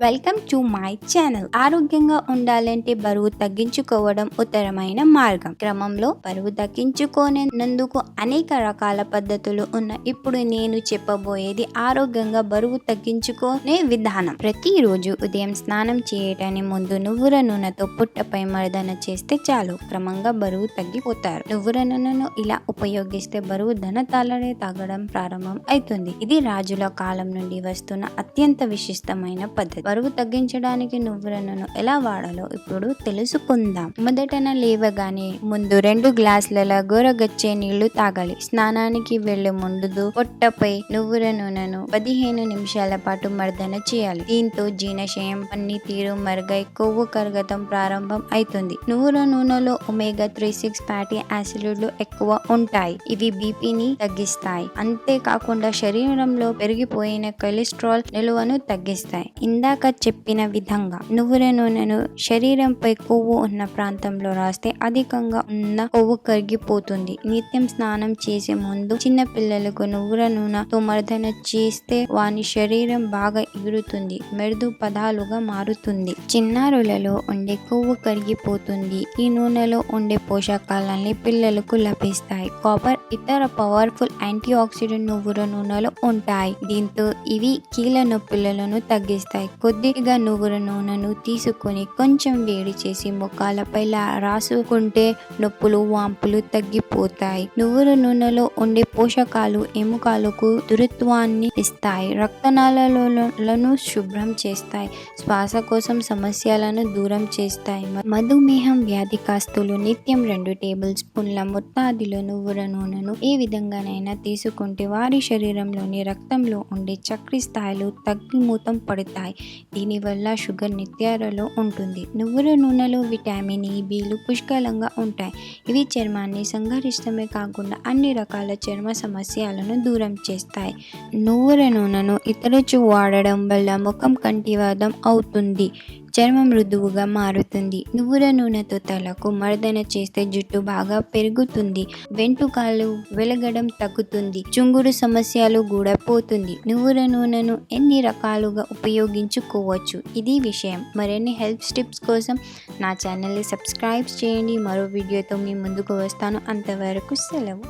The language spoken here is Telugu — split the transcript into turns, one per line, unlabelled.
వెల్కమ్ టు మై ఛానల్ ఆరోగ్యంగా ఉండాలంటే బరువు తగ్గించుకోవడం ఉత్తరమైన మార్గం. క్రమంలో బరువు తగ్గించుకోనందుకు అనేక రకాల పద్ధతులు ఉన్న ఇప్పుడు నేను చెప్పబోయేది ఆరోగ్యంగా బరువు తగ్గించుకునే విధానం. ప్రతిరోజు ఉదయం స్నానం చేయటానికి ముందు నువ్వుల నూనెతో పుట్టపై మర్దన చేస్తే చాలు. క్రమంగా బరువు తగ్గిపోతారు. నువ్వుల నూనెను ఇలా ఉపయోగిస్తే బరువు ధన తాళరే తగ్గడం ప్రారంభం అవుతుంది. ఇది రాజుల కాలం నుండి వస్తున్న అత్యంత విశిష్టమైన పద్ధతి. బరువు తగ్గించడానికి నువ్వుల ఎలా వాడాలో ఇప్పుడు తెలుసుకుందాం. మొదటన లేవగానే ముందు రెండు గ్లాసుల గోరగచ్చే నీళ్ళు తాగాలి. స్నానానికి వెళ్ళే ముందు పొట్టపై నువ్వుల నూనెను పదిహేను నిమిషాల పాటు మర్దన చేయాలి. దీంతో జీర్ణశయం పనితీరు మరుగై కొవ్వు కరగతం ప్రారంభం అవుతుంది నువ్వుల నూనెలో ఒమేగా త్రీ సిక్స్ ఫ్యాటీ యాసిడ్లు ఎక్కువ ఉంటాయి. ఇవి బీపీని తగ్గిస్తాయి. అంతేకాకుండా శరీరంలో పెరిగిపోయిన కొలెస్ట్రాల్ నిలువను తగ్గిస్తాయి. ఇందాక చెప్పిన విధంగా నువ్వుల నూనెను శరీరంపై కొవ్వు ఉన్న ప్రాంతంలో రాస్తే అధికంగా ఉన్న కొవ్వు కరిగిపోతుంది. నిత్యం స్నానం చేసే ముందు చిన్న పిల్లలకు నువ్వుల నూనెతో మర్దన చేస్తే వాని శరీరం బాగా ఎగురుతుంది మెరుదు పదాలుగా మారుతుంది. చిన్నారులలో ఉండే కొవ్వు కరిగిపోతుంది. ఈ నూనెలో ఉండే పోషకాలన్నీ పిల్లలకు లభిస్తాయి. కాపర్ ఇతర పవర్ఫుల్ యాంటీ ఆక్సిడెంట్ నువ్వుల నూనెలో ఉంటాయి. దీంతో ఇవి కీళ్ళ నొప్పులను తగ్గిస్తాయి. కొద్దిగా నువ్వుల నూనెను తీసుకొని కొంచెం వేడి చేసి ముఖాలపై రాసుకుంటే నొప్పులు వాంపులు తగ్గిపోతాయి. నువ్వుల నూనెలో ఉండే పోషకాలు ఎముకలకు దృఢత్వాన్ని ఇస్తాయి. రక్తనాళాలను శుభ్రం చేస్తాయి. శ్వాసకోశం సమస్యలను దూరం చేస్తాయి. మధుమేహం మధుమేహం వ్యాధికాస్తులు నిత్యం రెండు టేబుల్ స్పూన్ల మొత్తాదిలో నువ్వుల నూనెను ఏ విధంగానైనా తీసుకుంటే వారి శరీరంలోని రక్తంలో ఉండే చక్కెర స్థాయిలు తగ్గిమూతం పడతాయి. దీనివల్ల షుగర్ నిత్యారలో ఉంటుంది. నువ్వుల నూనెలో విటామిన్ ఈ బీలు పుష్కలంగా ఉంటాయి. ఇవి చర్మాన్ని సంహరిస్తమే కాకుండా అన్ని రకాల చర్మ సమస్యలను దూరం చేస్తాయి. నువ్వుల నూనెను ఇతరచు వాడడం వల్ల ముఖం కంటివాదం అవుతుంది. చర్మం మృదువుగా మారుతుంది. నువ్వుల నూనెతో తలకు మర్దన చేస్తే జుట్టు బాగా పెరుగుతుంది. వెంట్రుకాలు వెలగడం తగ్గుతుంది. చుంగురు సమస్యలు కూడా పోతుంది. నువ్వుల నూనెను ఎన్ని రకాలుగా ఉపయోగించుకోవచ్చు? ఇది విషయం. మరిన్ని హెల్ప్ టిప్స్ కోసం నా ఛానల్ని సబ్స్క్రైబ్ చేయండి. మరో వీడియోతో మీ ముందుకు వస్తాను. అంతవరకు సెలవు.